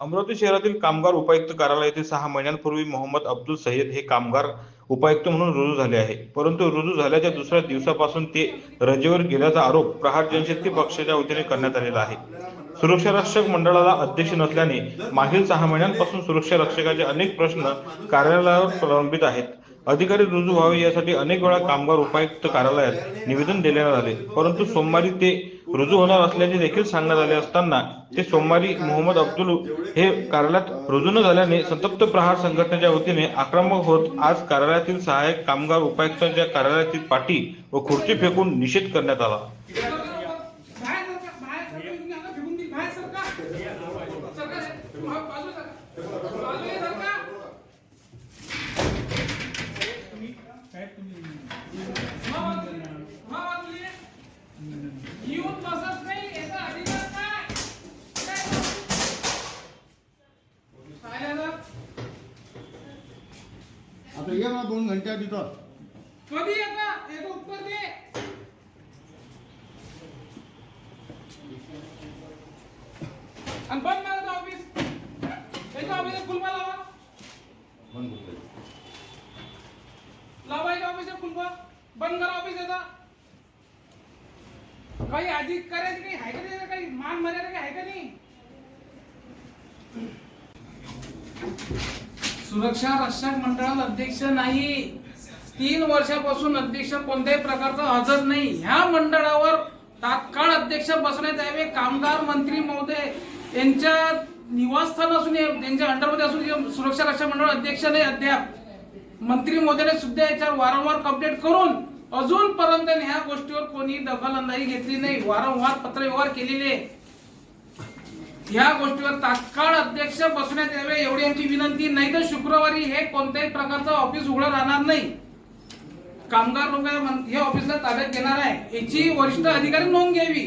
अमरावती शहरातील कामगार उपायुक्त कार्यालय येथे सहा महिन्यांपूर्वी मोहम्मद अब्दुल सय्यद हे कामगार उपायुक्त म्हणून रुजू झाले आहे. परंतु रुजू झाल्याच्या दुसऱ्या दिवसापासून ते रजेवर गेल्याचा आरोप प्रहार जनशक्ती पक्षाच्या वतीने करण्यात आलेला आहे. सुरक्षा रक्षक मंडळाला अध्यक्ष नसल्याने मागील सहा महिन्यांपासून सुरक्षा रक्षकाचे अनेक प्रश्न कार्यालयावर प्रलंबित आहेत. अधिकारी रुजू व्हावे यासाठी अनेक वेळा कामगार उपायुक्त कार्यालयात निवेदन देण्यात आले परंतु सोमवारी ते रुजू होणार असल्याचे देखील सांगण्यात आले असताना ते सोमवारी मोहम्मद अब्दुल हे कार्यालयात रुजू न झाल्याने संतप्त प्रहार संघटनेच्या वतीने आक्रमक होत आज कार्यालयातील सहाय्यक कामगार उपायुक्तांच्या कार्यालयातील पाटी व खुर्ची फेकून निषेध करण्यात आला. बाहेर आता ये ना दोन घंट्या तिथं कधी येता? याचं उत्तर दे. आणि बंद मारा ऑफिस त्याच्या ऑफिस कुलपा लावा. लावायच्या ऑफिस कुलपा बंद करा ऑफिस याचा काही अधिकाऱ्याची काही आहे का नाही काही? मान मर्यादा काही आहे का नाही? सुरक्षा रक्षक मंडळ अध्यक्ष नाही. तीन वर्षापासून अध्यक्ष कोणत्याही प्रकारचा हजर नाही. ह्या मंडळावर तात्काळ अध्यक्ष बसण्यात यावे. कामगार मंत्री महोदय यांच्या निवासस्थान असून त्यांच्या अंडरमध्ये असून सुरक्षा रक्षा मंडळ अध्यक्ष नाही अद्याप. मंत्री महोदयाने सुद्धा याच्यावर वारंवार कंप्लेंट करून अजूनपर्यंत ह्या गोष्टीवर कोणी दखलंदाजी घेतली नाही. वारंवार पत्रव्यवहार केलेले ह्या गोष्टीवर तात्काळ अध्यक्ष बसण्यात यावे एवढी आमची विनंती. नाही तर शुक्रवारी हे कोणत्याही प्रकारचं ऑफिस उघडं राहणार नाही. कामगार लोक हे ऑफिसला ताब्यात घेणार आहे. याची वरिष्ठ अधिकारी नोंद घ्यावी.